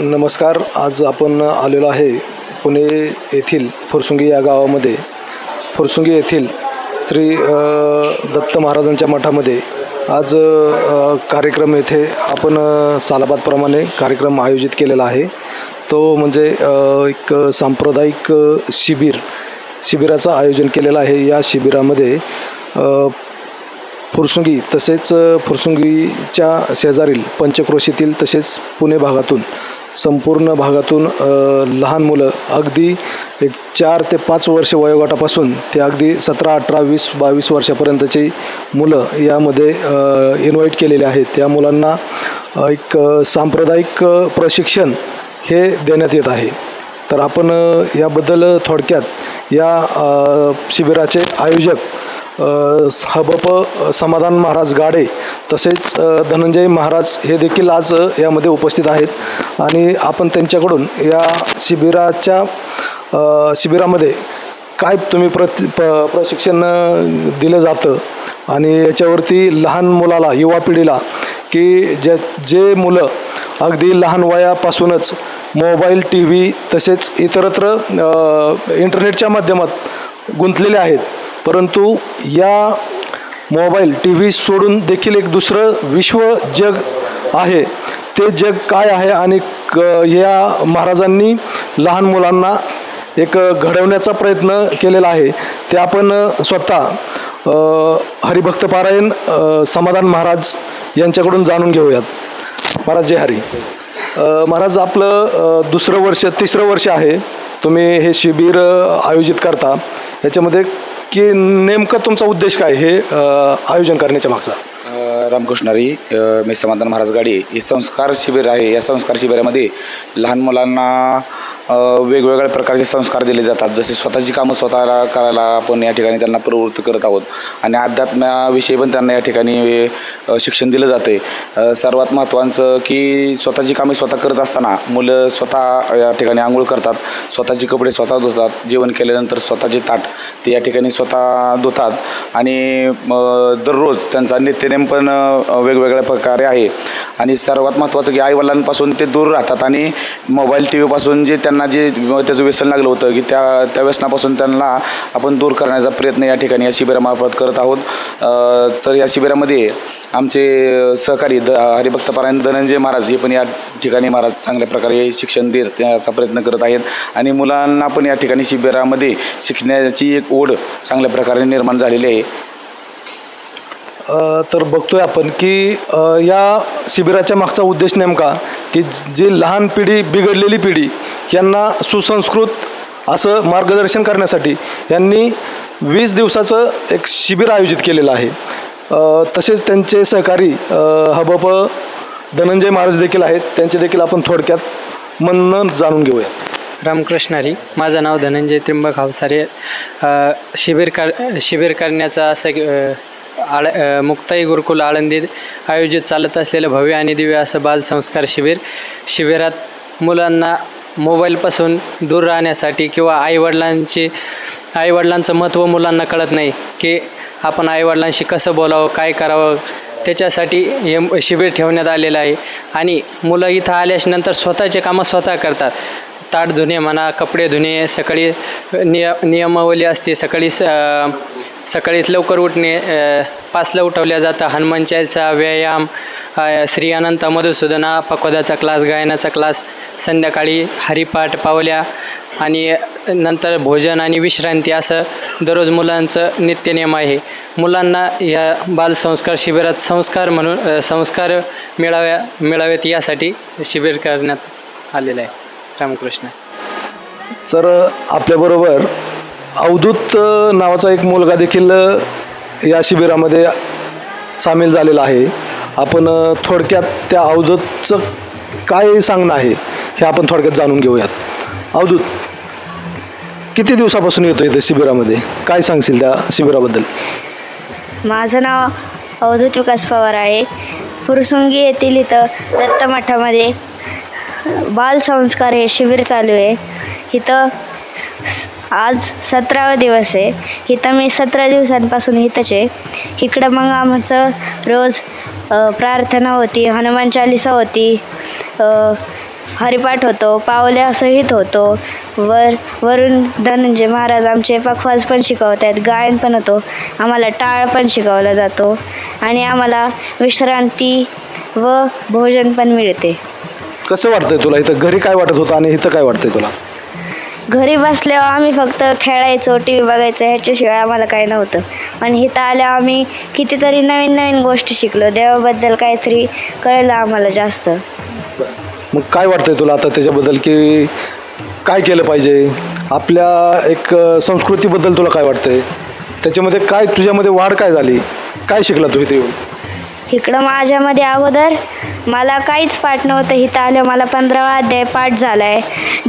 नमस्कार. आज आपण आलेलो आहे पुणे येथील फुरसुंगी या गावामध्ये. फुरसुंगी येथील श्री दत्त महाराजांच्या मठामध्ये. आज कार्यक्रम येथे आपण सालाबादप्रमाणे कार्यक्रम आयोजित केलेला आहे. तो म्हणजे एक सांप्रदायिक शिबिर शिबिराचं आयोजन केलेलं आहे. या शिबिरामध्ये फुरसुंगी तसेच फुरसुंगीच्या शेजारील पंचक्रोशीतील तसेच पुणे भागातून संपूर्ण भागातून लहान मुलं अगदी एक चार ते पाच वर्ष वयोगटापासून ते अगदी सतरा अठरा वीस बावीस वर्षापर्यंतची मुलं यामध्ये इन्व्हाइट केलेले आहेत. त्या मुलांना एक सांप्रदायिक प्रशिक्षण हे देण्यात येत आहे. तर आपण याबद्दल थोडक्यात या शिबिराचे आयोजक हबप समाधान महाराज गाडे तसेच धनंजय महाराज हे देखील आज यामध्ये उपस्थित आहेत. आणि आपण त्यांच्याकडून या शिबिराच्या शिबिरामध्ये काय तुम्ही प्रति प प्रशिक्षण दिलं जातं? आणि याच्यावरती लहान मुलाला युवा पिढीला की ज्या जे मुलं अगदी लहान वयापासूनच मोबाईल टी व्ही तसेच इतरत्र इंटरनेटच्या माध्यमात गुंतलेले आहेत परंतु या मोबाईल टी व्ही सोडून देखील एक दुसरं विश्व जग आहे. ते जग काय आहे आणि क या महाराजांनी लहान मुलांना एक घडवण्याचा प्रयत्न केलेला आहे. ते आपण स्वतः हरिभक्तपारायण हरिभक्त पारायण समाधान महाराज यांच्याकडून जाणून घेऊयात. महाराज जय हरी. महाराज आपलं दुसरं वर्ष तिसरं वर्ष आहे. तुम्ही हे शिबिर आयोजित करता. याच्यामध्ये की नेमकं तुमचा उद्देश काय? हे अ, आयोजन करण्याच्या मागचा. अ, रामकृष्णारी अ, मी समाधान महाराज गाडी हे संस्कार शिबिर आहे. या संस्कार शिबिरामध्ये लहान मुलांना वेगवेगळ्या प्रकारचे संस्कार दिले जातात. जसे स्वतःची कामं स्वतःला करायला आपण या ठिकाणी त्यांना प्रवृत्त करत आहोत. आणि अध्यात्माविषयी पण त्यांना या ठिकाणी शिक्षण दिलं जाते सर्वात महत्त्वाचं की स्वतःची कामे स्वतः करत असताना मुलं स्वतः या ठिकाणी आंघोळ करतात स्वतःचे कपडे स्वतः धुतात जेवण केल्यानंतर स्वतःचे ताट ते या ठिकाणी स्वतः धुतात. आणि दररोज त्यांचा नित्यनेम पण वेगवेगळ्या प्रकारे आहे. आणि सर्वात महत्त्वाचं की आईवडिलांपासून ते दूर राहतात. आणि मोबाईल टी व्हीपासून जे त्यांना जे त्याचं व्यसन लागलं होतं की त्या त्या व्यसनापासून त्यांना आपण दूर करण्याचा प्रयत्न या ठिकाणी या शिबिरामार्फत करत आहोत. तर या शिबिरामध्ये आमचे सहकारी द हरिभक्त पारायण धनंजय महाराज हे पण या ठिकाणी महाराज चांगल्या प्रकारे शिक्षण देत त्याचा प्रयत्न करत आहेत. आणि मुलांना पण या ठिकाणी शिबिरामध्ये शिकण्याची एक ओढ चांगल्या प्रकारे निर्माण झालेली आहे. तर बघतोय आपण की या शिबिराच्या मागचा उद्देश नेमका की जी लहान पिढी बिघडलेली पिढी यांना सुसंस्कृत असं मार्गदर्शन करण्यासाठी यांनी वीस दिवसाचं एक शिबिर आयोजित केलेलं आहे. तसेच त्यांचे सहकारी हबप धनंजय महाराज देखील आहेत. त्यांचे देखील आपण थोडक्यात म्हणणं जाणून घेऊया. रामकृष्णारी माझं नाव धनंजय त्रिंबक हावसारे. शिबिर कर शिबिर करण्याचा असं आळ मुक्ताई गुरुकुल आळंदीत आयोजित चालत असलेलं भव्य आणि दिव्य असं बालसंस्कार शिबिर. शिबिरात मुलांना मोबाईलपासून दूर राहण्यासाठी किंवा आईवडिलांची आईवडिलांचं महत्त्व मुलांना कळत नाही की आपण आईवडिलांशी कसं बोलावं काय करावं त्याच्यासाठी हे शिबिर ठेवण्यात आलेलं आहे. आणि मुलं इथं आल्यानंतर स्वतःचे कामं स्वतः करतात. ताट धुणे म्हणा कपडे धुणे सकाळी निय नियमावली असते सकाळी स सकाळीच लवकर उठणे पाचला उठवल्या जातं. हनुमान व्यायाम श्री अनंत मधुसूदना पक्वदाचा क्लास गायनाचा क्लास संध्याकाळी हरिपाठ पावल्या आणि नंतर भोजन आणि विश्रांती असं दररोज मुलांचं नित्यनियम आहे. मुलांना या बालसंस्कार शिबिरात संस्कार म्हणून संस्कार मिळाव्या मिळावेत यासाठी शिबिर करण्यात आलेलं आहे. रामकृष्ण. तर आपल्याबरोबर अवधूत नावाचा एक मुलगा देखील या शिबिरामध्ये सामील झालेला आहे. आपण थोडक्यात त्या अवधूतचं काय सांगणं आहे हे आपण थोडक्यात जाणून घेऊयात. अवधूत किती दिवसापासून येतो इथे शिबिरामध्ये? काय सांगशील त्या शिबिराबद्दल? माझं नाव अवधूत विकास पवार आहे. फुरसुंगी येथील इथं दत्तमठामध्ये बालसंस्कार हे शिबिर चालू आहे. इथं आज सतरावा दिवस आहे. इथं मी सतरा दिवसांपासून इथंच आहे. इकडं मग आमचं रोज प्रार्थना होती हनुमान चालिसा होती हरिपाठ होतो पावल्यासहित होतो. वर वरून धनंजय महाराज आमचे पखवाज पण शिकवतात गायन पण होतो. आम्हाला टाळ पण शिकवला जातो. आणि आम्हाला विश्रांती व भोजन पण मिळते. कसं वाटतंय तुला? इथं घरी काय वाटत होतं आणि इथं काय वाटतंय तुला? घरी बसल्यावर आम्ही फक्त खेळायचो टी व्ही बघायचं ह्याच्याशिवाय आम्हाला काही नव्हतं. पण इथं आल्यावर आम्ही कितीतरी नवीन नवीन गोष्टी शिकलो. देवाबद्दल काहीतरी कळलं आम्हाला जास्त. मग काय वाटतंय तुला आता त्याच्याबद्दल? की काय केलं पाहिजे? आपल्या एक संस्कृतीबद्दल तुला काय वाटतंय? त्याच्यामध्ये काय तुझ्यामध्ये वाढ काय झाली? काय शिकला तू इथे येऊन? इकडं माझ्यामध्ये अगोदर मला काहीच पाठ नव्हतं इथं आलं. मला पंधरावा अध्याय पाठ झाला आहे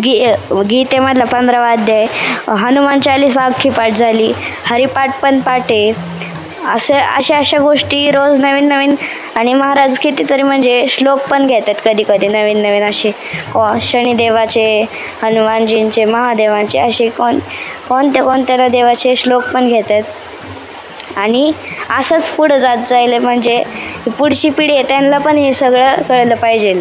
गी गीतेमधला पंधरावा अध्याय. हनुमान चालीसा अख्खी पाठ झाली. हरिपाठ पण पाठ आहे. असं अशा अशा गोष्टी रोज नवीन नवीन आणि महाराज कितीतरी म्हणजे श्लोक पण घेतात कधी कधी नवीन नवीन असे. शनिदेवाचे हनुमानजींचे महादेवांचे असे कोण कोणत्या कोणत्या देवाचे श्लोक पण घेतात. आणि असंच पुढं जात जायला म्हणजे पुढची पिढी आहे त्यांना पण हे सगळं कळलं पाहिजे.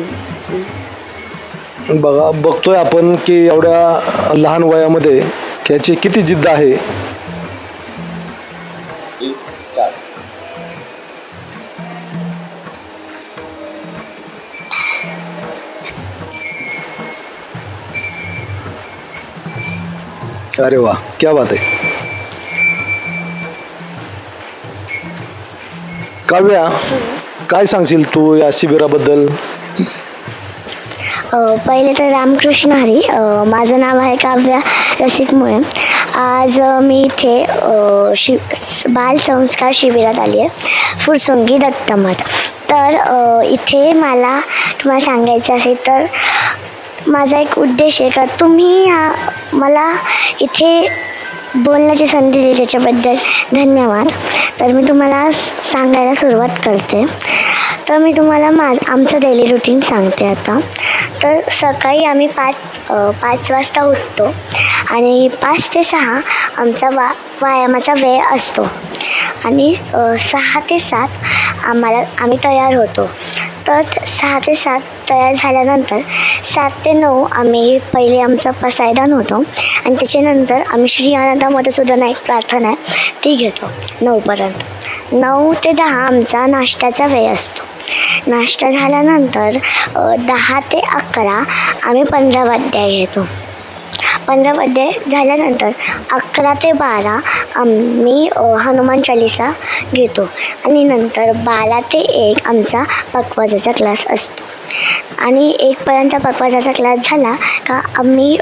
बघा बघतोय आपण की एवढ्या लहान वयामध्ये त्याची किती जिद्द आहे? अरे वा क्या बात आहे. काव्या काय सांगशील तू या शिबिराबद्दल? पहिले तर रामकृष्ण हरी माझं नाव आहे काव्या रसिक मुळे. आज मी इथे शि बाल संस्कार शिबिरात आली आहे फुरसुंगी दत्तमठ तर इथे मला तुम्हाला सांगायचं आहे तर माझा एक उद्देश आहे का तुम्ही मला इथे बोलण्याची संधी दिली त्याच्याबद्दल. धन्यवाद. तर मी तुम्हाला सांगायला सुरुवात करते. तर मी तुम्हाला मा आमचं डेली रुटीन सांगते आता. तर सकाळी आम्ही पाच पाच वाजता उठतो. आणि पाच ते सहा आमचा वा व्यायामाचा वेळ असतो. आणि सहा ते सात आम्हाला आम्ही तयार होतो. तर सहा ते सात तयार झाल्यानंतर सात ते नऊ आम्ही पहिले आमचा पसायदान होतो. आणि त्याच्यानंतर आम्ही श्री आनंदा मधुसूदन एक प्रार्थना आहे ती घेतो. नऊपर्यंत. नऊ ते दहा आमचा नाश्त्याचा वेळ असतो. नाश्ता झाल्यानंतर दहा ते अकरा आम्ही पंधरा वाद्या घेतो. पंधरामध्ये झाल्यानंतर अकरा ते बारा आम्ही हनुमान चालिसा घेतो. आणि नंतर बारा ते एक आमचा पकवाजाचा क्लास असतो. आणि एकपर्यंत पकवाजाचा क्लास झाला का आम्ही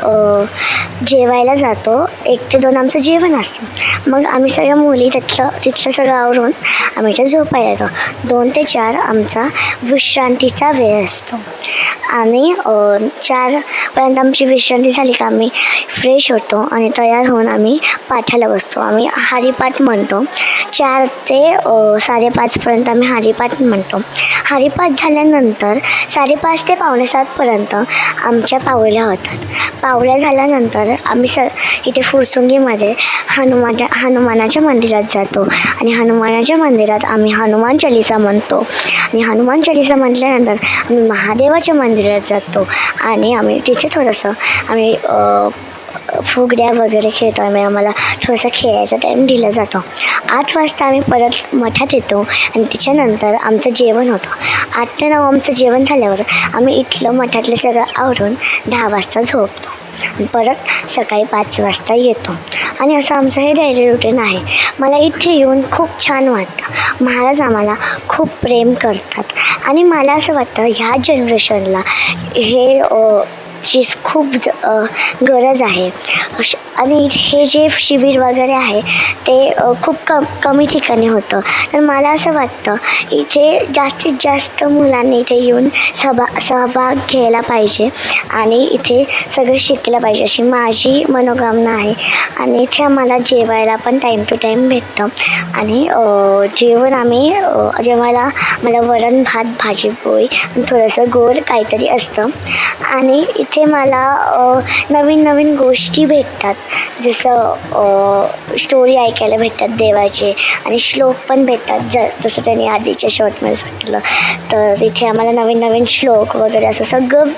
जेवायला जातो. एक ते दोन आमचं जेवण असतं. मग आम्ही सगळ्या मुली तिथलं तिथलं सगळं आवरून आम्ही इथे झोपायला येतो दोन ते चार आमचा विश्रांतीचा वेळ असतो. आणि चारपर्यंत आमची विश्रांती झाली का आम्ही फ्रेश होतो आणि तयार होऊन आम्ही पाठाला बसतो. आम्ही हरिपाठ म्हणतो. चार ते साडेपाचपर्यंत आम्ही हरिपाठ म्हणतो. हरिपाठ झाल्यानंतर साडेपाच ते पावणेसातपर्यंत आमच्या पावल्या होतात. पावल्या झाल्यानंतर आम्ही स इथे फुरसुंगीमध्ये हनुमान हनुमानाच्या मंदिरात जातो आणि हनुमानाच्या मंदिरात आम्ही हनुमान चालिसा म्हणतो. आणि हनुमान चालिसा म्हटल्यानंतर आम्ही महादेवाच्या मंदिरात जातो आणि आम्ही तिथे थोडंसं आम्ही फुगड्या वगैरे खेळतो आम्ही आम्हाला. थोडंसं खेळायचा टाईम दिला जातो. आठ वाजता आम्ही परत मठात येतो आणि त्याच्यानंतर आमचं जेवण होतं. आठ ते नऊ आमचं जेवण झाल्यावर आम्ही इथलं मठातलं सगळं आवरून दहा वाजता झोपतो. परत सकाळी पाच वाजता येतो. आणि असं आमचं हे डेली रुटीन आहे. मला इथे येऊन खूप छान वाटतं. महाराज आम्हाला खूप प्रेम करतात. आणि मला असं वाटतं ह्या जनरेशनला हे ची खूप ज गरज आहे. अश- आणि हे जे शिबिर वगैरे आहे ते खूप कम कमी ठिकाणी होतं. तर मला असं वाटतं इथे जास्तीत जास्त मुलांनी इथे येऊन सहभा सहभाग घ्यायला पाहिजे आणि इथे सगळं शिकलं पाहिजे. अशी माझी मनोकामना आहे. आणि इथे आम्हाला जेवायला पण टाईम टू टाईम भेटतं. आणि जेवण आम्ही जेवायला मला वरण भात भाजी पोळी थोडंसं गोड काहीतरी असतं. आणि इथे तिथे मला नवीन नवीन गोष्टी भेटतात. जसं स्टोरी ऐकायला भेटतात देवाचे आणि श्लोक पण भेटतात. ज जसं त्यांनी आधीच्या शॉर्टमध्ये सांगितलं. तर तिथे आम्हाला नवीन नवीन श्लोक वगैरे असं सगळं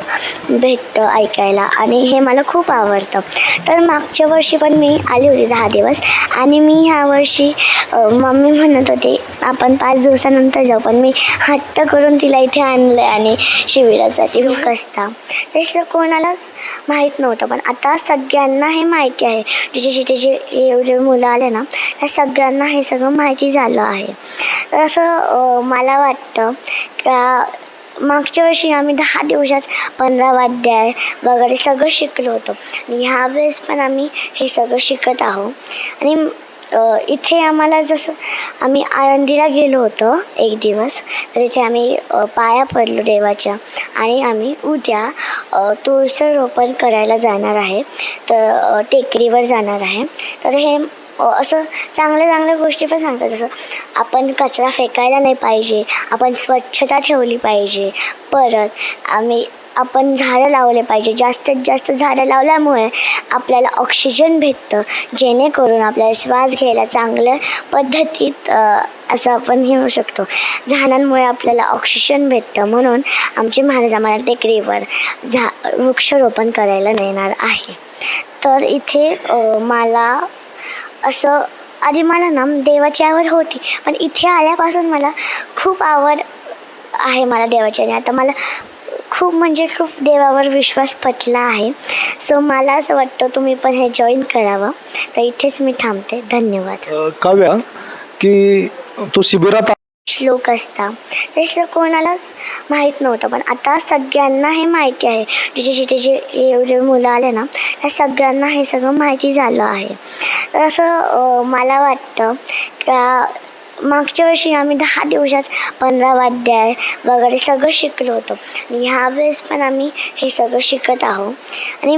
भेटतं ऐकायला आणि हे मला खूप आवडतं. तर मागच्या वर्षी पण मी आली होती दहा दिवस आणि मी ह्या वर्षी मम्मी म्हणत होते आपण पाच दिवसानंतर जाऊ पण मी हट्ट करून तिला इथे आणलं आणि शिबिरासाठी कसता तसं कोणालाच माहीत नव्हतं. पण आता सगळ्यांना हे माहिती आहे. जिचे जिथे जे एवढे मुलं आले ना त्या सगळ्यांना हे सगळं माहिती झालं आहे. तर असं मला वाटतं का मागच्या वर्षी आम्ही दहा दिवसात पंधरा वाद्याय वगैरे सगळं शिकलो होतो. आणि ह्यावेळेस पण आम्ही हे सगळं शिकत आहोत. आणि इथे आम्हाला जसं आम्ही आळंदीला गेलो होतो एक दिवस. तर इथे आम्ही पाया पडलो देवाच्या आणि आम्ही उद्या अ, रोपण करायला जाणार आहे. तर टेकडीवर जाणार आहे. तर हे असं चांगल्या चांगल्या गोष्टी पण सांगतात. जसं आपण कचरा फेकायला नाही पाहिजे. आपण स्वच्छता ठेवली पाहिजे. परत आम्ही आपण झाडं लावले पाहिजे. जास्तीत जास्त झाडं लावल्यामुळे आपल्याला ऑक्सिजन भेटतं. जेणेकरून आपल्याला श्वास घ्यायला चांगल्या पद्धतीत असं आपण हे होऊ शकतो. झाडांमुळे आपल्याला ऑक्सिजन भेटतं. म्हणून आमचे महाराज आम्हाला टेकडीवर झा वृक्षारोपण करायला नेणार आहे. तर इथे मला असं आधी मला ना देवाची आवड होती. पण इथे आल्यापासून मला खूप आवड आहे मला देवाची. आणि आता मला खूप म्हणजे खूप देवावर विश्वास पटला आहे. सो मला असं वाटतं तुम्ही पण हे जॉईन करावं. तर इथेच मी थांबते. धन्यवाद. अ, काव्या की तू शिबिरात श्लोक असता. तसं कोणालाच माहीत नव्हतं पण आता सगळ्यांना हे माहिती आहे. जिचे जिथे जे एवढे मुलं आले ना त्या सगळ्यांना हे सगळं माहिती झालं आहे. तर असं अ, मला वाटतं का मागच्या वर्षी आम्ही दहा दिवसात पंधरा वाद्याय वगैरे सगळं शिकलो होतो. आणि ह्यावेळेस पण आम्ही हे सगळं शिकत आहोत. आणि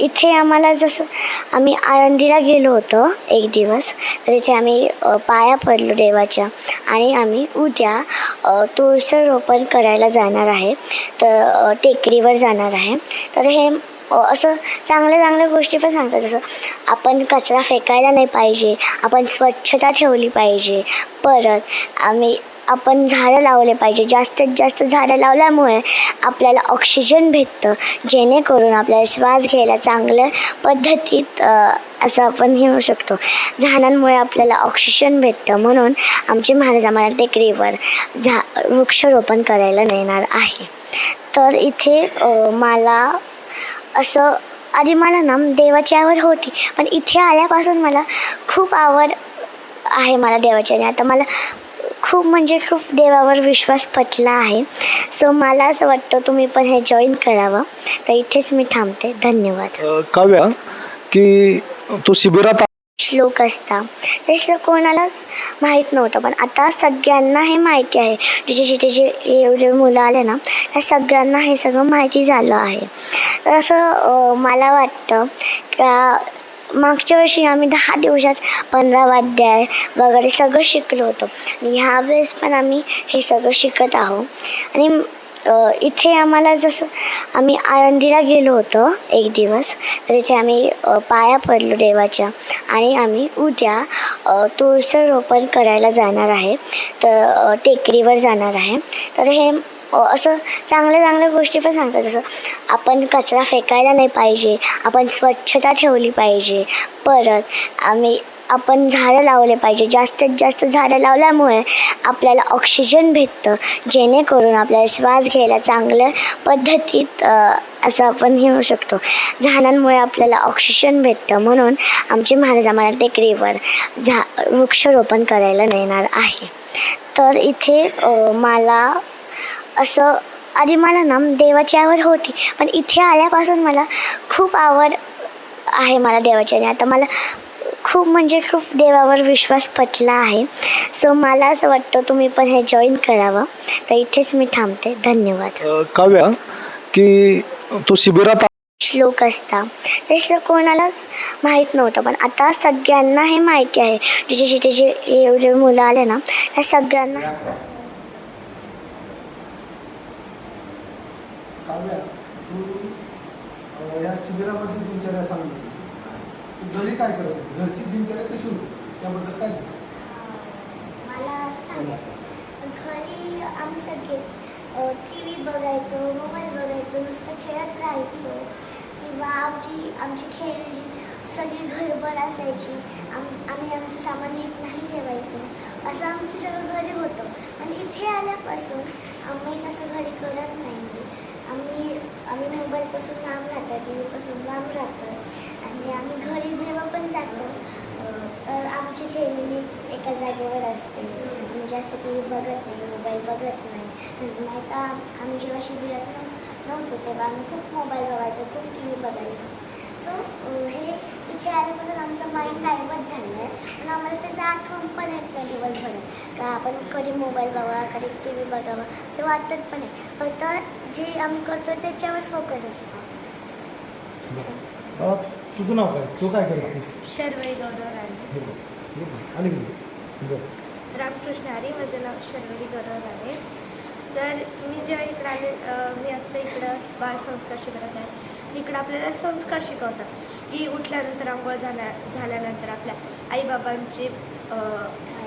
इथे आम्हाला जसं आम्ही आळंदीला गेलो होतो एक दिवस तर इथे आम्ही पाया पडलो देवाच्या. आणि आम्ही उद्या तुळसरोपण रोपण करायला जाणार आहे. तर टेकडीवर जाणार आहे. तर हे असं चांगल्या चांगल्या गोष्टी पण सांगतात. जसं आपण कचरा फेकायला नाही पाहिजे आपण स्वच्छता ठेवली पाहिजे परत आम्ही आपण झाडं लावले पाहिजे. जास्तीत जास्त झाडं लावल्यामुळे आपल्याला ऑक्सिजन भेटतं. जेणेकरून आपल्याला श्वास घ्यायला चांगल्या पद्धतीत असं आपण हे होऊ शकतो. झाडांमुळे आपल्याला ऑक्सिजन भेटतं. म्हणून आमची महाराज आम्हाला टेकडीवर झा वृक्षारोपण करायला नेणार आहे. तर इथे मला असं आधी मला ना देवाची आवड होती पण इथे आल्यापासून मला खूप आवड आहे मला देवाची. आणि आता मला खूप म्हणजे खूप देवावर विश्वास पटला आहे. सो मला असं वाटतं तुम्ही पण हे जॉईन करावं. तर इथेच मी थांबते. धन्यवाद. काव्या की तू शिबिरात श्लोक असता. श्लोक कोणालाच माहीत नव्हतं पण आता सगळ्यांना हे माहिती आहे. जिचे जिथे जे एवढे मुलं आले ना त्या सगळ्यांना हे सगळं माहिती झालं आहे. तर असं मला वाटतं का मागच्या वर्षी आम्ही दहा दिवसात पंधरा वाद्य वगैरे सगळं शिकलो होतो. आणि ह्यावेळेस पण आम्ही हे सगळं शिकत आहोत. आणि इथे आम्हाला जसं आम्ही आळंदीला गेलो होतो एक दिवस तर इथे आम्ही पाया पडलो देवाच्या आणि आम्ही उद्या अ, रोपण करायला जाणार आहे. तर टेकडीवर जाणार आहे. तर हे असं चांगल्या चांगल्या गोष्टी पण सांगतात. जसं आपण कचरा फेकायला नाही पाहिजे आपण स्वच्छता ठेवली पाहिजे. परत आम्ही आपण झाडं लावले पाहिजे. जास्तीत जास्त झाडं लावल्यामुळे आपल्याला ऑक्सिजन भेटतं. जेणेकरून आपल्याला श्वास घ्यायला चांगल्या पद्धतीत असं आपण हे होऊ शकतो. झाडांमुळे आपल्याला ऑक्सिजन भेटतं म्हणून आमचे महाराज आम्हाला टेकडीवर झा वृक्षारोपण करायला नेणार आहे. तर इथे मला असं आधी मला ना देवाची आवड होती पण इथे आल्यापासून मला खूप आवड आहे मला देवाची. आणि आता मला खूप म्हणजे खूप देवावर विश्वास पटला आहे. सो मला असं वाटतं तुम्ही पण हे जॉईन करावं. तर इथेच मी थांबते. धन्यवाद. अ, काव्या की तू शिबिरात श्लोक असता. तसं कोणालाच माहीत नव्हतं पण आता सगळ्यांना हे माहिती आहे. जिचे जिथे जे एवढे मुलं आले ना त्या सगळ्यांना अ, या शिबिरामध्ये दिनचर्या सांगितली तू घरी काय करत होती? घरची दिनचर्या कशी होती? त्याबद्दल काय सांग मला असं सांगायचं घरी आम्ही सगळेच टी व्ही बघायचो मोबाईल बघायचो नुसतं खेळत राहायचो. किंवा आमची आमची खेळची सगळी घरभर असायची. आम आम्ही आमचं सामान नीट नाही ठेवायचो. असं आमचं सगळं घरी होतं. आणि इथे आल्यापासून आम्ही तसं घरी करत नाही. आम्ही आम्ही मोबाईलपासून लांब राहतो टी व्हीपासून लांब राहतो. आणि आम्ही घरी जेव्हा पण जातो तर आमची खेळणी एका जागेवर असते. आम्ही जास्त टी व्ही बघत नाही मोबाईल बघत नाही. नाही तर आम्ही जेव्हा शिबिरात नव्हतो तेव्हा आम्ही खूप मोबाईल बघायचो खूप टी व्ही बघायचो. सो हे इथे आल्यापासून आमचं माइंड डायवर्ट झालं आहे पण आम्हाला त्याचं आठवण पण येत नाही दिवसभरात का आपण कधी मोबाईल बघावा कधी टी व्ही बघावा असं वाटत पण आहे फक्त जे आम्ही करतो त्याच्यावर फोकस असतो. अ, तुझं नाव काय? तू काय करत? शर्वरी गौरव राणे. हे बघ, हे बघ, बरं रामकृष्ण हरी माझं नाव शर्वरी गौरव राणे. तर मी जेव्हा इकडं आले अ, मी आत्ता इकडं बाळ संस्कार शिबिरात आहे. इकडं आपल्याला संस्कार शिकवतात. की उठल्यानंतर आंघोळ झाल्या झाल्यानंतर आपल्या आईबाबांचे अ,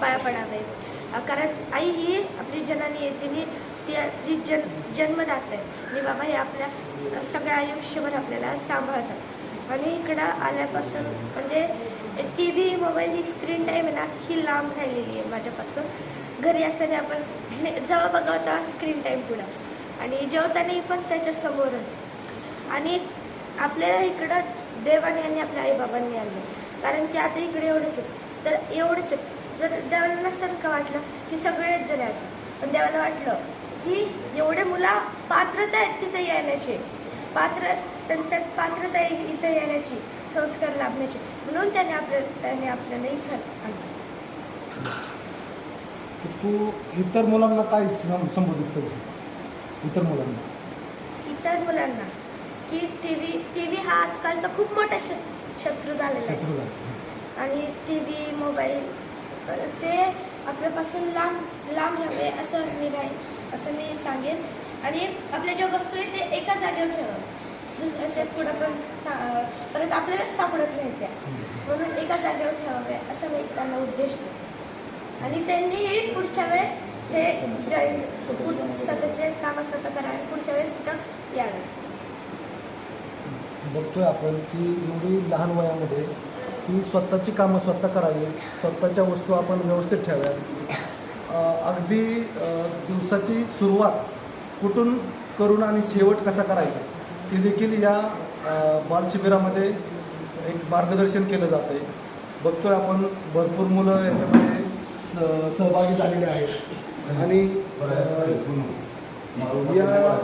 पाया पडावे. अ, कारण आई ही आपली जनानी आहे तिने ती जी जन जन्मदात आहे. आणि बाबा हे आपल्या स- सगळ्या आयुष्यभर आपल्याला सांभाळतात. आणि इकडं आल्यापासून म्हणजे टी व्ही मोबाईल ही स्क्रीन टाईम आहे ना अख्खी लांब राहिलेली आहे माझ्यापासून. घरी असताना आपण जेव्हा बघावं तेव्हा स्क्रीन टाईम पुढं. आणि जेवतानाही पण त्याच्यासमोरच आणि आपल्याला इकडं देवाने आणि आपल्या आईबाबांनी आणलं. कारण की आता इकडे एवढंच आहे तर एवढंच आहे जर देवाला नसतं का वाटलं? की सगळेच जण आहेत. पण देवाला वाटलं की एवढे मुलं पात्रता आहेत तिथे येण्याचे. पात्र त्यांच्यात पात्रता इथं येण्याची संस्कार लाभण्याची. म्हणून त्याने आपल्या त्याने आपल्याला इथं आणलं. तू इतर मुलांना काय सं- संबोधित करशील? इतर मुलांना. इतर मुलांना. की टी व्ही टी व्ही हा आजकालचा खूप मोठा शस- शत्रू झालेला आहे. शत्रू झाले आणि टी व्ही मोबाईल ते आपल्यापासून लांब लांब राहावे असं मी राहील असं मी सांगेन. आणि आपल्या ज्या वस्तू आहेत ते एका जागेवर ठेवावं दुसऱ्या शेप पुढं पण सा परत आपल्याला सापडत नाही त्या. म्हणून एका जागेवर ठेवावे असं मी त्यांना उद्देश देते आणि त्यांनीही पुढच्या वेळेस हे जॉईन स्वतःचे कामं स्वतः करावे पुढच्या वेळेस इथं यावे. बघतोय आपण की एवढी लहान वयामध्ये की स्वतःची कामं स्वतः करावी स्वतःच्या वस्तू आपण व्यवस्थित ठेवाव्यात. अगदी दिवसाची सुरुवात कुठून करून आणि शेवट कसा करायचा? ते देखील या बालशिबिरामध्ये एक मार्गदर्शन केलं जातं आहे बघतोय आपण भरपूर मुलं याच्यामध्ये स सहभागी झालेले आहेत. आणि या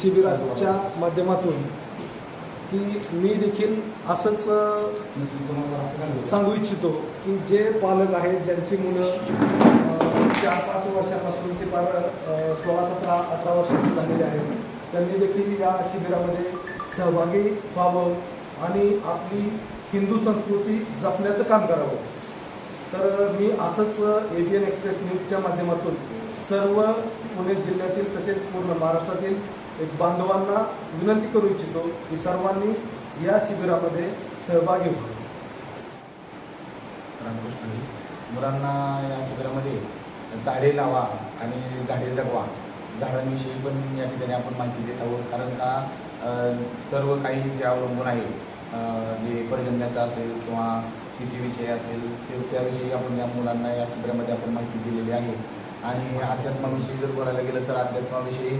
शिबिराच्या माध्यमातून की मी देखील असंच सांगू इच्छितो की जे पालक आहेत ज्यांची मुलं चार पाच वर्षापासून ते फार सोळा सतरा अठरा वर्षाची झालेली आहेत. त्यांनी देखील या शिबिरामध्ये सहभागी व्हावं आणि आपली हिंदू संस्कृती जपण्याचं काम करावं. तर मी असंच एबीएन एक्सप्रेस न्यूजच्या माध्यमातून सर्व पुणे जिल्ह्यातील तसेच पूर्ण महाराष्ट्रातील एक बांधवांना विनंती करू इच्छितो की सर्वांनी या शिबिरामध्ये सहभागी व्हावं. रामकृष्ण मुलांना या शिबिरामध्ये झाडे लावा आणि झाडे जगवा. झाडांविषयी पण या ठिकाणी आपण माहिती देत आहोत. कारण का सर्व काही जे अवलंबून आहे जे पर्जन्याचं असेल किंवा शेतीविषयी असेल ते त्याविषयी आपण या मुलांना या शिबिरामध्ये आपण माहिती दिलेली आहे. आणि अध्यात्माविषयी जर बोलायला गेलं तर अध्यात्माविषयी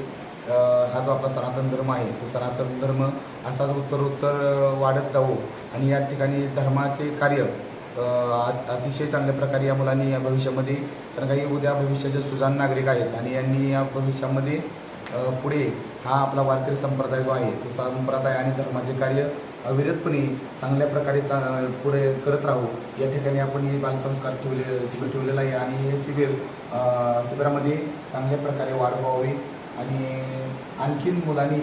हा जो आपला सनातन धर्म आहे तो सनातन धर्म असाच उत्तरोत्तर वाढत जावो. आणि या ठिकाणी धर्माचे कार्य अतिशय चांगल्या प्रकारे या मुलांनी या भविष्यामध्ये कारण काही उद्या भविष्याचे सुजाण नागरिक आहेत आणि यांनी या भविष्यामध्ये पुढे हा आपला वारकरी संप्रदाय जो आहे तो संप्रदाय आणि धर्माचे कार्य अविरतपणे चांगल्या प्रकारे चा- पुढे करत राहू. या ठिकाणी आपण हे बालसंस्कार ठेवले शिबिर ठेवलेलं आहे आणि हे शिबिर शिबिरामध्ये चांगल्या प्रकारे वाढ व्हावी आणि आणखीन मुलांनी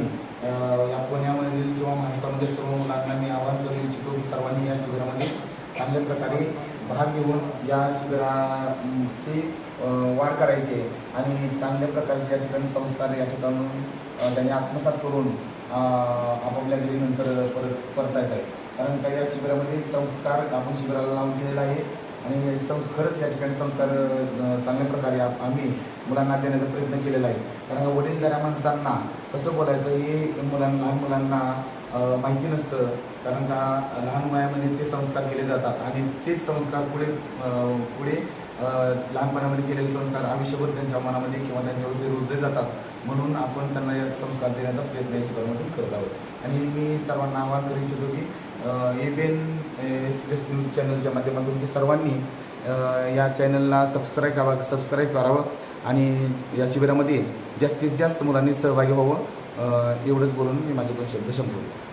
या पुण्यामधील किंवा महाराष्ट्रामधील सर्व मुलांना मी आवाहन करू इच्छितो की सर्वांनी या शिबिरामध्ये चांगल्या प्रकारे भाग घेऊन या शिबिराची वाढ करायची आहे. आणि चांगल्या प्रकारचे या ठिकाणी संस्कार या ठिकाणून त्यांनी आत्मसात करून आपापल्या घरी नंतर परत परतायचं आहे. कारण का या शिबिरामध्ये संस्कार आपण शिबिराला लावून दिलेला आहे. आणि संस खरंच या ठिकाणी संस्कार चांगल्या प्रकारे आम्ही मुलांना देण्याचा प्रयत्न केलेला आहे. कारण का वडीलधाऱ्या माणसांना कसं बोलायचं हे मुलांना लहान मुलांना माहिती नसतं. कारण का लहान वयामध्ये ते संस्कार केले जातात. आणि तेच संस्कार पुढे पुढे लहानपणामध्ये केलेले संस्कार आयुष्यभर त्यांच्या मनामध्ये किंवा त्यांच्यावरती रुजले जातात. म्हणून आपण त्यांना या संस्कार देण्याचा प्रयत्न या करत आहोत. आणि मी सर्वांना आवाहन करू इच्छितो की एबीएन एक्सप्रेस न्यूज चॅनलच्या माध्यमातून ते सर्वांनी या चॅनलला सबस्क्राईब करावं सबस्क्राईब करावं. आणि या शिबिरामध्ये जास्तीत जास्त मुलांनी सहभागी व्हावं. एवढंच बोलून मी माझे पण शब्द संपवले.